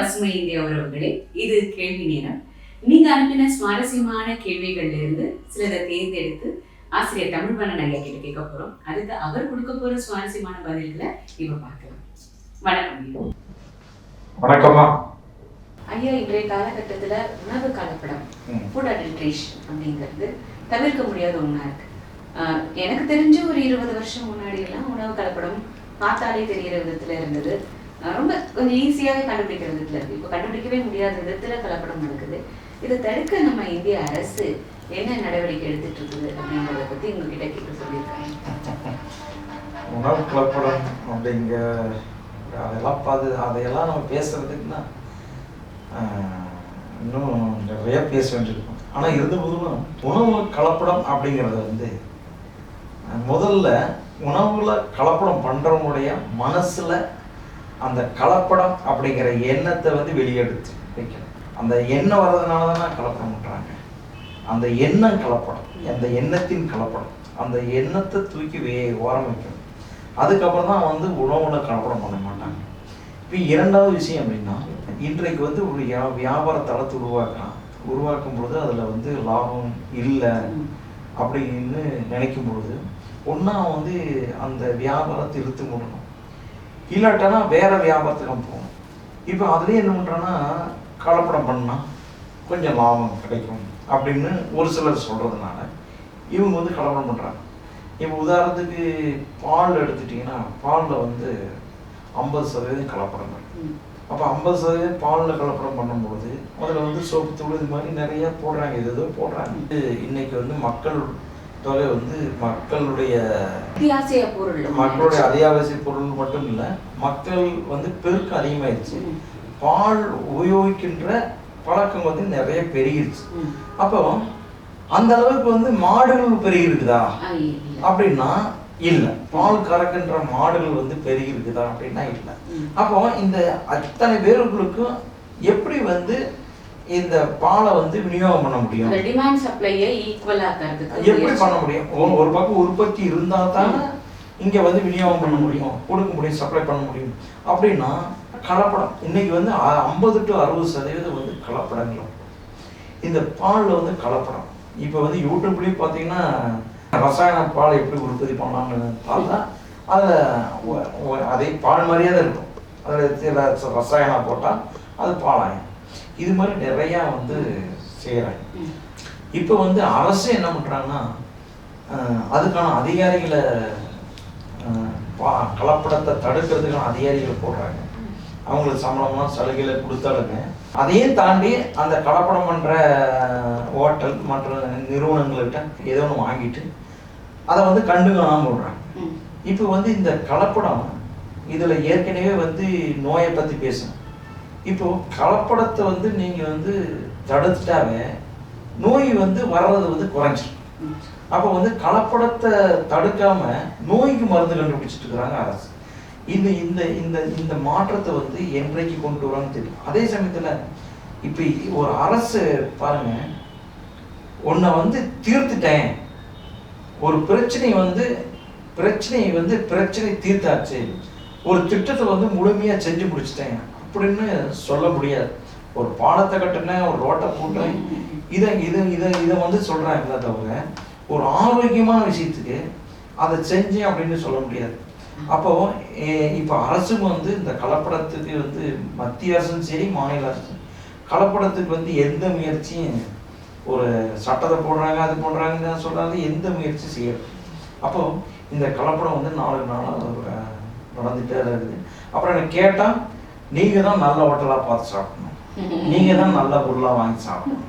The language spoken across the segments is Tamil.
பசுமை இந்திய உறவுகளே இது கேள்வி நேரம். நீங்க அனுப்பின சுவாரஸ்யமான கேள்விகள்ல இருந்து சிலதை தேர்ந்தெடுத்து ஆசிரியர் தமிழ்வண்ணன் ஐயா கிட்ட கேட்க போறோம். அதுக்கு அவர் கொடுக்க போற சுவாரஸ்யமான பதில்களை இப்ப பார்க்கலாம். வணக்கம் ஐயா. வணக்கம்மா. ஐயா இன்றைய காலகட்டத்துல உணவு கலப்படம். ஃபுட் அடல்ட்ரேஷன் அப்படிங்கிறது தவிர்க்க முடியாத ஒண்ணா இருக்கு. ஆஹ் எனக்கு தெரிஞ்சு ஒரு இருபது வருஷம் முன்னாடி எல்லாம் உணவு கலப்படம் பார்த்தாலே தெரிகிற விதத்துல இருந்தது. ரொம்ப கொஞ்சம் ஈஸியாகவே கண்டுபிடிக்கிற விதத்தில் இருக்குது இப்போ கண்டுபிடிக்கவே முடியாத விதத்தில் கலப்படம் நடக்குது. இதை தடுக்க நம்ம இந்திய அரசு என்ன நடவடிக்கை எடுத்துட்டு இருக்குது அப்படிங்கிறத பற்றி உங்ககிட்ட கேட்க சொல்லியிருக்காங்க. உணவு கலப்படம் அப்படிங்கிற அதெல்லாம் பாது அதையெல்லாம் நம்ம பேசுறதுக்குன்னா இன்னும் நிறைய பேச வேண்டியிருக்கும். ஆனால் இருந்த போதும் உணவு கலப்படம் அப்படிங்கிறது வந்து முதல்ல உணவுல கலப்படம் பண்ணுறவங்களுடைய மனசில் அந்த கலப்படம் அப்படிங்கிற எண்ணத்தை வந்து வெளியெடுத்து வைக்கணும். அந்த எண்ணம் வர்றதுனால தானே கலப்படம் பண்ணுறாங்க அந்த எண்ணம் கலப்படம் அந்த எண்ணத்தின் கலப்படம் அந்த எண்ணத்தை தூக்கி வே ஓரம் வைக்கணும். அதுக்கப்புறம் தான் வந்து உணவுல கலப்படம் பண்ண மாட்டாங்க. இப்போ இரண்டாவது விஷயம் அப்படின்னா இன்றைக்கு வந்து ஒரு வியா- வியாபார தளத்தை உருவாக்கலாம். உருவாக்கும் பொழுது அதில் வந்து லாபம் இல்லை அப்படின்னு நினைக்கும் பொழுது ஒன்றா வந்து அந்த வியாபாரத்தை இழுத்து முடணும். இல்லாட்டனா வேற வியாபாரத்துக்கு போகணும் இப்போ அதுலேயே என்ன பண்ணுறோன்னா கலப்படம் பண்ணால் கொஞ்சம் லாபம் கிடைக்கும் அப்படின்னு ஒரு சிலர் சொல்கிறதுனால இவங்க வந்து கலப்படம் பண்ணுறாங்க இப்போ உதாரணத்துக்கு பால் எடுத்துட்டிங்கன்னா பாலில் வந்து ஐம்பது சதவீதம் ம். அப்போ ஐம்பது சதவீதம் பாலில் கலப்படம் பண்ணும்போது அதில் வந்து சோப்பு தூள் இது மாதிரி நிறைய போடுறாங்க. இது ஏதோ போடுறாங்க. இன்னைக்கு வந்து மக்கள் தொகை வந்து மக்களுடைய அத்தியாவசிய பொருள் மக்களுடைய அத்தியாவசிய பொருள் மட்டும் இல்லை மக்கள் வந்து பெருக்கம் அதிகமாயிருச்சு. பால் உபயோகிக்கின்ற பழக்கம் வந்து நிறைய பெருகிருச்சு. அப்போ அந்த அளவுக்கு வந்து மாடுகள் பெருகி இருக்குதா ஆ, இல்ல. அப்படின்னா இல்லை பால் கறக்கின்ற மாடுகள் வந்து பெருகி இருக்குதா அப்படின்னா இல்லை. அப்போ இந்த அத்தனை பேர்களுக்கும் எப்படி வந்து இந்த பாலை வந்து விநியோகம் பண்ண முடியும். டிமாண்ட் சப்ளையை ஈக்குவல் ஆக்கிறதுக்கு எப்படி. பண்ண முடியும்? ஒரு- பக்கம் உற்பத்தி இருந்தா தானே இங்க வந்து விநியோகம் பண்ண முடியும். கொடுக்க முடியும் சப்ளை பண்ண முடியும். அப்படின்னா கலப்படம். இன்னைக்கு வந்து ஐம்பது டு அறுபது சதவீதம் வந்து கலப்படங்கள். இந்த பால்ல வந்து கலப்படம். இப்போ வந்து யூடியூப்லயும் பார்த்தீங்கன்னா ரசாயன பால் எப்படி உற்பத்தி பண்ணலாம்னு பார்த்தா அதில் அதே பால் மாதிரியே தான் இருக்கும். அதில் சில ரசாயனம் போட்டால் அது பாலாயம் இது மாதிரி நிறையா வந்து செய்கிறாங்க. இப்போ வந்து அரசு என்ன பண்ணுறாங்கன்னா அதுக்கான அதிகாரிகளை கலப்படத்தை தடுக்கிறதுக்கான அதிகாரிகளை போடுறாங்க அவங்களுக்கு சம்பளமாக சலுகைகளை கொடுத்தாலுங்க அதையும் தாண்டி அந்த கலப்படம் பண்ணுற ஹோட்டல் மற்ற நிறுவனங்கள்கிட்ட ஏதோ ஒன்று வாங்கிட்டு அதை வந்து கண்டு காணாமல் விடுறாங்க ம். இப்போ வந்து இந்த கலப்படம் இதில் ஏற்கனவே வந்து நோயை பற்றி பேசணும் இப்போ கலப்படத்தை வந்து நீங்கள் வந்து தடுத்துட்டாவே நோய் வந்து வர்றது வந்து குறைஞ்சிரும். அப்போ வந்து கலப்படத்தை தடுக்காம நோய்க்கு மருந்து கண்டுபிடிச்சிட்டு இருக்கிறாங்க அரசு. இந்த இந்த இந்த இந்த மாற்றத்தை வந்து என்றைக்கு கொண்டு வரான்னு தெரியும். அதே சமயத்துல இப்போ ஒரு அரசு பாருங்க உன்னை வந்து தீர்த்துட்டேன். ஒரு பிரச்சனை வந்து பிரச்சனையை வந்து பிரச்சனை தீர்த்தாச்சு. ஒரு திட்டத்தை வந்து முழுமையா செஞ்சு முடிச்சிட்டேன். அப்படின்னு சொல்ல முடியாது. ஒரு பாலத்தை கட்டினேன் ஒரு ரோட்டை போட்டேன் இதை இதை இதை இதை வந்து சொல்கிறாங்க தவிர ஒரு ஆரோக்கியமான விஷயத்துக்கு அதை செஞ்சேன் அப்படின்னு சொல்ல முடியாது. அப்போ இப்போ அரசும் வந்து இந்த கலப்படத்துக்கு வந்து மத்திய அரசும் சரி மாநில அரசும் கலப்படத்துக்கு வந்து எந்த முயற்சியும் ஒரு சட்டத்தை போடுறாங்க அது போடுறாங்கன்னு சொல்கிறாங்க எந்த முயற்சி செய்யறது அப்போ இந்த கலப்படம் வந்து நாளுக்கு நாளாக நடந்துகிட்டே தான் இருக்குது. அப்புறம் எனக்கு கேட்டால் நீங்க தான் நல்ல ஹோட்டலா பார்த்து சாப்பிடணும். நீங்க தான் நல்ல பொருளா வாங்கி சாப்பிடணும்.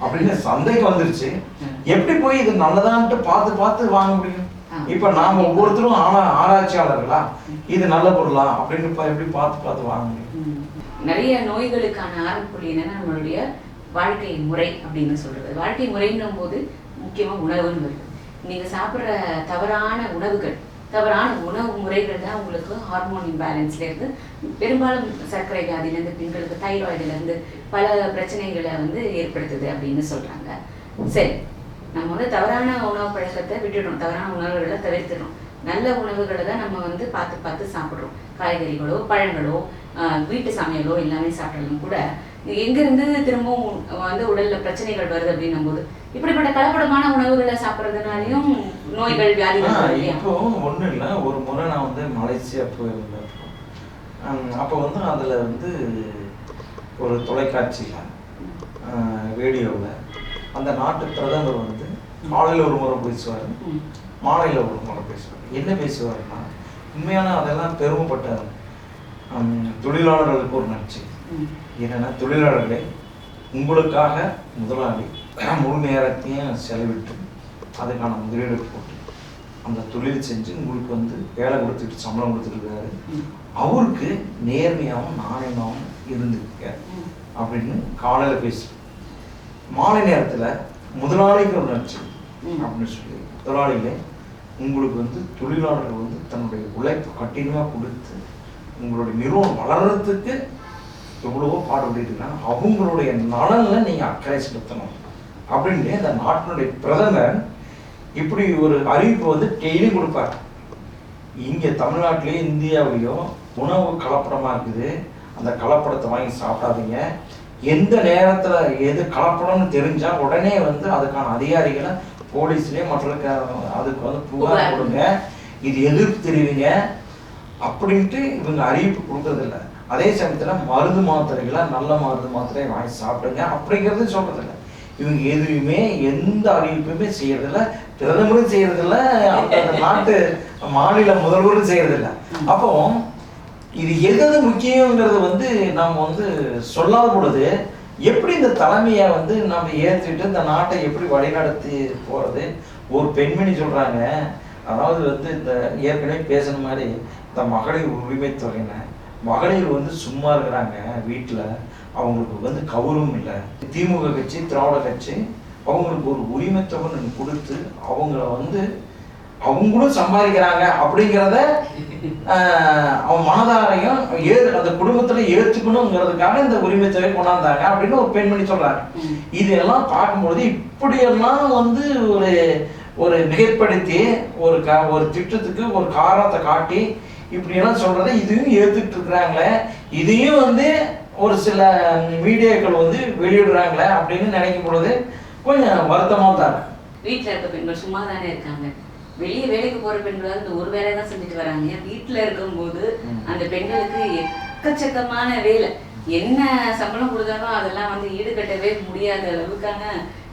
அப்படின்னு சந்தைக்கு வந்துருச்சு. எப்படி போய் இது நல்லதான்ட்டு பார்த்து பார்த்து வாங்க முடியும்? இப்ப நாம ஒவ்வொருத்தரும் ஆனா ஆராய்ச்சியாளர்களா இது நல்ல பொருளா அப்படின்னு பா- எப்படி பார்த்து பார்த்து வாங்க முடியும்? நிறைய நோய்களுக்கான ஆரம்புள்ளி என்னன்னா நம்மளுடைய வாழ்க்கை முறை அப்படின்னு சொல்றது. வாழ்க்கை முறைன்னும் போது முக்கியமா உணவுன்னு வருது. நீங்க சாப்பிடுற தவறான உணவுகள் தவறான உணவு முறைகள் தான் உங்களுக்கு ஹார்மோன் இம்பேலன்ஸ்லேருந்து பெரும்பாலும் சர்க்கரை வியாதியிலேருந்து பெண்களுக்கு தைராய்டுலேருந்து பல பிரச்சனைகளை வந்து ஏற்படுத்துது அப்படின்னு சொல்றாங்க. சரி நம்ம வந்து தவறான உணவு பழக்கத்தை விட்டுடணும். தவறான உணவுகளை தவிர்த்துடணும். நல்ல உணவுகளை தான் நம்ம வந்து பார்த்து பார்த்து சாப்பிட்றோம். காய்கறிகளோ பழங்களோ ஆஹ் வீட்டு சமையலோ எல்லாமே சாப்பிட்டாலும் கூட எங்கிருந்து திரும்பவும் வந்து உடல்ல பிரச்சனைகள் வருது அப்படின்னும் போது இப்படிப்பட்ட கலப்படமான உணவுகளை சாப்பிட்றதுனாலையும் நோய்கள் வியாதிகள் இப்போ ஒன்றும் இல்லை ஒரு முறை நான் வந்து மலேசியா போயிருந்தேன் அப்போ வந்து அதில் வந்து ஒரு தொலைக்காட்சியில் ரேடியோவில் அந்த நாட்டு பிரதமர் வந்து காலையில் ஒரு முறை பேசுவார். மாலையில் ஒரு முறை பேசுவார் என்ன பேசுவார்னா உண்மையான அதெல்லாம் பெருமைப்பட்ட தொழிலாளர்களுக்கு ஒரு நச்சு ம். என்னன்னா தொழிலாளர்களே உங்களுக்காக முதலாளி முழு நேரத்தையும் செலவிட்டு அதுக்கான முதலீடு போட்டு அந்த தொழில் செஞ்சு உங்களுக்கு வந்து வேலை கொடுத்துட்டு சம்பளம் கொடுத்துருக்காரு. அவருக்கு நேர்மையாகவும் நாணயமாகவும் இருந்துருக்க அப்படின்னு காலையில் பேசு. மாலை நேரத்தில் முதலாளிக்கு ஒரு நச்சு அப்படின்னு சொல்லி முதலாளிகளே உங்களுக்கு வந்து தொழிலாளர்கள் வந்து தன்னுடைய உழைப்பு கட்டினமாக கொடுத்து உங்களுடைய நிறுவனம் வளர்றதுக்கு எவ்வளவோ பாடுபட்டு இருக்காங்க. அவங்களுடைய நலன்ல நீங்க அக்கறை செலுத்தணும் அப்படின்னு அந்த நாட்டினுடைய பிரதமர் இப்படி ஒரு அறிவிப்பு வந்து டெய்லி கொடுப்பார். இங்க தமிழ்நாட்டிலேயோ இந்தியாவிலேயோ உணவு கலப்படமா இருக்குது. அந்த கலப்படத்தை வாங்கி சாப்பிடாதீங்க. எந்த நேரத்துல எது கலப்படம்னு தெரிஞ்சா உடனே வந்து அதுக்கான அதிகாரிகளை போலீஸ்லயே மற்ற க- அதுக்கு வந்து புகார் புகார். கொடுங்க. இது எதிர்ப்பு தெரிவிங்க. அப்படின்ட்டு இவங்க அறிவிப்பு கொடுக்கறதில்ல. அதே சமயத்தில் மருந்து மாத்திரைகளை நல்ல மருந்து மாத்திரையை வாங்கி சாப்பிடுங்க. அப்படிங்கிறது சொல்கிறதில்ல இவங்க எதுவுமே எந்த அறிவிப்புமே செய்யறதில்ல. பிரதமரும் செய்யறதில்ல. அந்த நாட்டு மாநில முதல்வரும் செய்யறதில்ல. அப்போ இது எது எது முக்கியங்கிறது வந்து நாம் வந்து சொல்லாத பொழுது எப்படி இந்த தலைமையை வந்து நம்ம ஏற்றுட்டு இந்த நாட்டை எப்படி வழிநடத்தி போறது? ஒரு பெண்மணி சொல்றாங்க. அதாவது வந்து இந்த ஏற்கனவே பேசின மாதிரி இந்த மகளிர் உரிமை தொகைன்னு மகளிர் வந்து சும்மா இருக்கிறாங்க வீட்டில் அவங்களுக்கு வந்து கௌரவம் இல்லை. திமுக கட்சி திராவிட கட்சி அவங்களுக்கு ஒரு உரிமை தொகை கொடுத்து அவங்கள வந்து அவங்களும் சம்பாதிக்கிறாங்க அப்படிங்கிறத அவன் மனதாரையும் ஏ அந்த குடும்பத்துல ஏற்றுக்கணுங்கிறதுக்காக இந்த உரிமை தொகை கொண்டாந்தாங்க அப்படின்னு ஒரு பெண்மணி சொல்றாங்க. இதெல்லாம் பார்க்கும்பொழுது இப்படியெல்லாம் வந்து ஒரு ஒரு மிகைப்படுத்தி ஒரு க ஒரு திட்டத்துக்கு ஒரு காரணத்தை காட்டி இப்படியெல்லாம் சொல்றதை இதையும் ஏத்துட்டு இருக்கிறாங்களே இதையும் வந்து ஒரு சில மீடியாக்கள் வந்து வெளியிடுறாங்களே அப்படின்னு நினைக்கும் பொழுது கொஞ்சம் வருத்தமா தான் வீட்ல இருக்க பெண்கள் சும்மா தானே இருக்காங்க. வெளியே வேலைக்கு போற பெண்கள் இந்த ஒரு வேலை தான் செஞ்சுட்டு வராங்க. வீட்டுல இருக்கும்போது. அந்த பெண்களுக்கு எக்கச்சக்கமான வேலை. என்ன சம்பளம் கொடுத்தாலும் அதெல்லாம் வந்து ஈடுகட்டவே முடியாத அளவுக்கான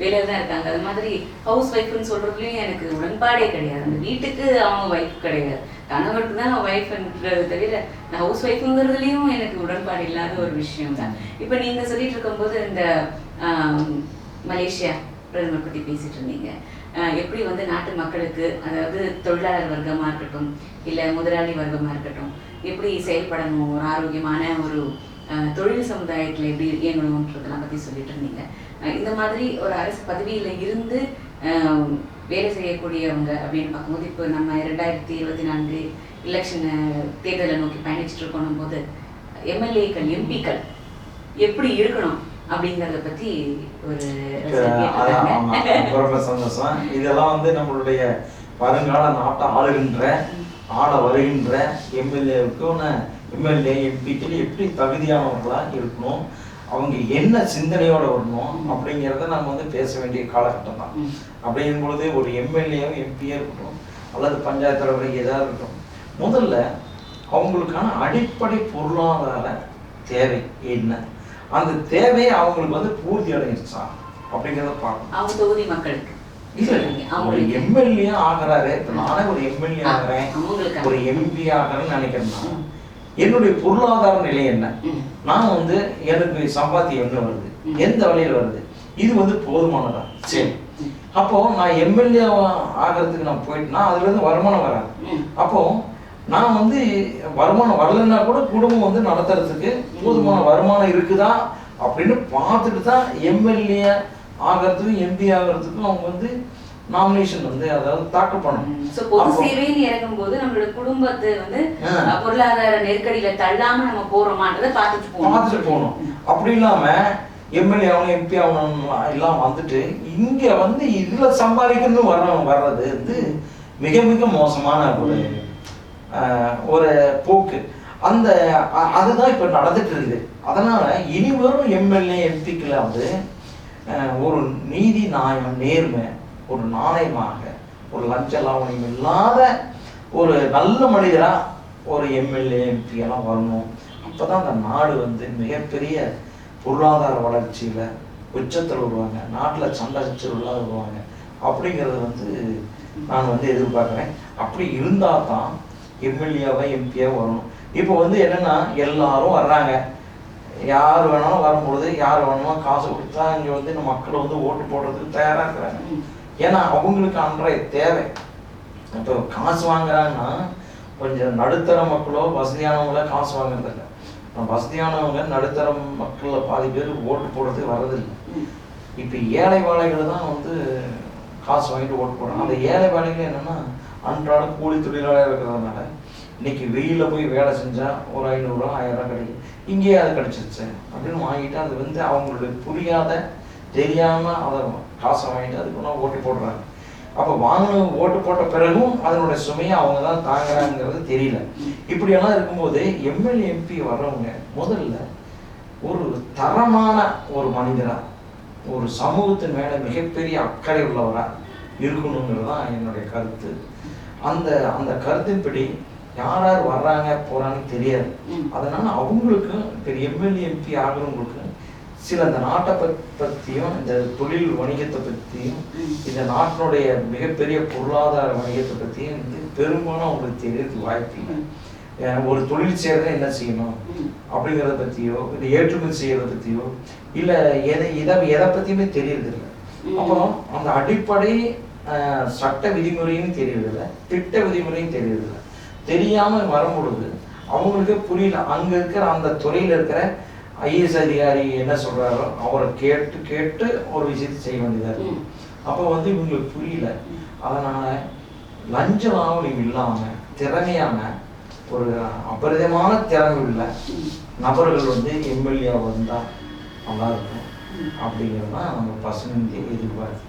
வேலையில தான் இருக்காங்க. அது மாதிரி ஹவுஸ் ஒய்ஃப்னு சொல்றதுலயும் எனக்கு உடன்பாடே கிடையாது. அந்த வீட்டுக்கு அவங்க ஒய்ஃப் கிடையாது. கணவருக்கு தான் ஒய்ஃப்ன்றது தவிர இந்த ஹவுஸ் ஒய்ஃபுங்கிறதுலையும் எனக்கு உடன்பாடு இல்லாத ஒரு விஷயம் தான் இப்போ நீங்கள் சொல்லிட்டு இருக்கும்போது இந்த மலேசியா பிரதமர் பற்றி பேசிட்டு இருந்தீங்க. எப்படி வந்து நாட்டு மக்களுக்கு அதாவது தொழிலாளர் வர்க்கமாக இருக்கட்டும் இல்லை முதலாளி வர்க்கமாக இருக்கட்டும் எப்படி செயல்படணும் ஒரு ஆரோக்கியமான ஒரு தொழில் சமுதாயத்தில் எப்படி இயங்கணுன்றதெல்லாம் பற்றி சொல்லிட்டு இருந்தீங்க. இந்த மாதிரி ஒரு அரசு பதவியில் இருந்து வேலை செய்யக்கூடியவங்க அப்படின்னு பார்க்கும்போது இப்போ நம்ம ரெண்டாயிரத்தி இருபத்தி நான்கு எலெக்ஷன் தேர்தலை நோக்கி பயணிச்சுட்டு இருக்கணும் போது எம்எல்ஏக்கள் எம்பிக்கள் எப்படி இருக்கணும் அப்படிங்கறத பத்தி ஒரு. ரொம்ப சந்தோஷம். இதெல்லாம் வந்து நம்மளுடைய வருங்கால நாட்டை ஆளுகின்ற ஆள வருகின்ற எம்எல்ஏவுக்கும் எம்எல்ஏ எம்பிக்கள் எப்படி தகுதியானவர்களா இருக்கணும்? அவங்க என்ன சிந்தனையோட வரணும் அப்படிங்கிறத நம்ம வந்து பேச வேண்டிய காலகட்டம் தான். அப்படிங்கும் பொழுது ஒரு எம்எல்ஏவோ எம்பியோ இருக்கட்டும் அல்லது பஞ்சாயத்து தலைவர் ஏதாவது இருக்கட்டும் முதல்ல அவங்களுக்கான அடிப்படை பொருளாதார தேவை என்ன? அந்த தேவையை அவங்களுக்கு வந்து பூர்த்தி அடைஞ்சிருச்சா? அப்படிங்கிறத பார்க்கணும். தொகுதி மக்களுக்கு. ஒரு எம்எல்ஏ ஆகிறாரு. நானே ஒரு எம்எல்ஏ ஆகிறேன். ஒரு எம்பி ஆகிறேன்னு நினைக்கிறேன்னா. என்னுடைய பொருளாதார நிலை என்ன. நான் வந்து எனக்கு சம்பாத்தியம் எங்க வருது. எந்த வழியில வருது இது வந்து போதுமானதா சரி. அப்போ நான் எம்எல்ஏ ஆகிறதுக்கு நான் போயிட்டேன்னா அதுல இருந்து வருமானம் வராது. அப்போ நான் வந்து வருமானம் வரலைன்னா கூட குடும்பம் வந்து நடத்துறதுக்கு போதுமான வருமானம் இருக்குதா அப்படின்னு பார்த்துட்டு தான் எம்எல்ஏ ஆகிறதுக்கும் எம்பி ஆகிறதுக்கும் அவங்க வந்து நாமினேஷன் வந்து அதாவது தாக்கல் பண்ணணும். பொது சேவைன்னு இறங்கும்போது நம்மளோட குடும்பத்தை வந்து பொருளாதார நெருக்கடியில தள்ளாம நம்ம போறோமான்றதை பார்த்துட்டு போகணும். பார்த்துட்டு போகணும். அப்படி இல்லாம எம்எல்ஏ ஆகணும் எம்பி ஆகணும் எல்லாம் வந்துட்டு இங்க வந்து இதுல சம்பாதிக்கணும்னு வர வர்றது வந்து மிக மிக மோசமான ஒரு ஒரு போக்கு. அந்த அதுதான் இப்போ நடந்துட்டு இருக்குது அதனால இனி வரும் எம்எல்ஏ எம்பிக்களாவது ஒரு நீதி நியாயம் நேர்மை ஒரு நாணயமாக ஒரு லஞ்ச லாவணியம் இல்லாத ஒரு நல்ல மனிதராக ஒரு எம்எல்ஏ எம்பி எல்லாம் வரணும். அப்பதான் அந்த நாடு வந்து மிகப்பெரிய பொருளாதார வளர்ச்சியில் உச்சத்தில் வருவாங்க. நாட்டில் சண்டை சச்சரவுலாம் வருவாங்க. அப்படிங்கிறது வந்து நான் வந்து எதிர்பார்க்குறேன். அப்படி இருந்தால் தான் எம்எல்ஏவாக எம்பியாக வரணும். இப்போ வந்து என்னென்னா எல்லாரும் வர்றாங்க. யார் வேணாலும் வரும்பொழுது யார் வேணாலும் காசு கொடுத்தா இங்கே வந்து இந்த மக்கள் வந்து ஓட்டு போடுறதுக்கு தயாராக இருக்கிறாங்க. ஏன்னா அவங்களுக்கு அன்றைய தேவை. இப்போ காசு வாங்குறாங்கன்னா கொஞ்சம் நடுத்தர மக்களோ வசதியானவங்களோ காசு வாங்குறதில்ல. வசதியானவங்க நடுத்தர மக்களில் பாதி பேர் ஓட்டு போடுறதுக்கு வர்றதில்லை. இப்போ ஏழை வாழைகள் தான் வந்து காசு வாங்கிட்டு ஓட்டு போடுறாங்க. அந்த ஏழை வாழைகள் என்னன்னா அன்றாட கூலி தொழிலாளர் இருக்கிறதுனால இன்னைக்கு வெயில போய் வேலை செஞ்சா ஒரு ஐநூறுரூவா ஆயிரம் ரூபாய் கிடைக்கும். இங்கேயே அது கிடச்சிருச்சு. அப்படின்னு வாங்கிட்டு அது வந்து அவங்களுடைய புரியாத தெரியாமல் அதை காசை வாங்கிட்டு அதுக்கு ஒன்றா ஓட்டு போடுறாங்க. அப்போ வாங்கின ஓட்டு போட்ட பிறகும் அதனுடைய சுமையை அவங்க தான் தாங்குறாங்கிறது தெரியல. இப்படியெல்லாம் இருக்கும்போது எம்எல்ஏ எம்பி வர்றவங்க முதல்ல ஒரு தரமான ஒரு மனிதராக ஒரு சமூகத்தின் மேலே மிகப்பெரிய அக்கறை உள்ளவராக இருக்கணுங்கிறது தான் என்னுடைய கருத்து. அந்த அந்த கருத்தின்படி யார் யார் வர்றாங்க போகிறாங்கன்னு தெரியாது. அதனால் அவங்களுக்கும் இப்போ எம்எல்ஏ எம்பி ஆகிறவங்களுக்கும் சில இந்த நாட்டை பற்றியும் இந்த தொழில் வணிகத்தை பற்றியும். இந்த நாட்டினுடைய மிகப்பெரிய பொருளாதார வணிகத்தை பற்றியும் வந்து பெரும்பாலும் அவங்களுக்கு தெரியறதுக்கு வாய்ப்பு இல்லை ஒரு தொழில் செய்யறதை என்ன செய்யணும். அப்படிங்கிறத பற்றியோ இல்லை ஏற்றுமதி செய்யறத பற்றியோ இல்லை எதை எதை எதை பற்றியுமே தெரியறதில்ல. அப்புறம் அந்த அடிப்படை சட்ட விதிமுறையும் தெரியறதில்ல திட்ட விதிமுறையும் தெரியறதில்ல தெரியாம வரும்பொழுது அவங்களுக்கு புரியல அங்க இருக்கிற அந்த துறையில இருக்கிற ஐஏஎஸ் அதிகாரி என்ன சொல்றாரோ அவரை கேட்டு கேட்டு ஒரு விஷயத்தை செய்ய வேண்டியதா இருக்கு ம். அப்போ வந்து இவங்களுக்கு புரியல அதனால லஞ்ச லாவணியம் இல்லாம திறமையான ஒரு அபரிதமான திறமை உள்ள. நபர்கள் வந்து எம்எல்ஏ வந்தா நல்லா இருக்கும். அப்படிங்கிறது தான் நம்ம பசுமைக்கு எதிர்பார்க்கு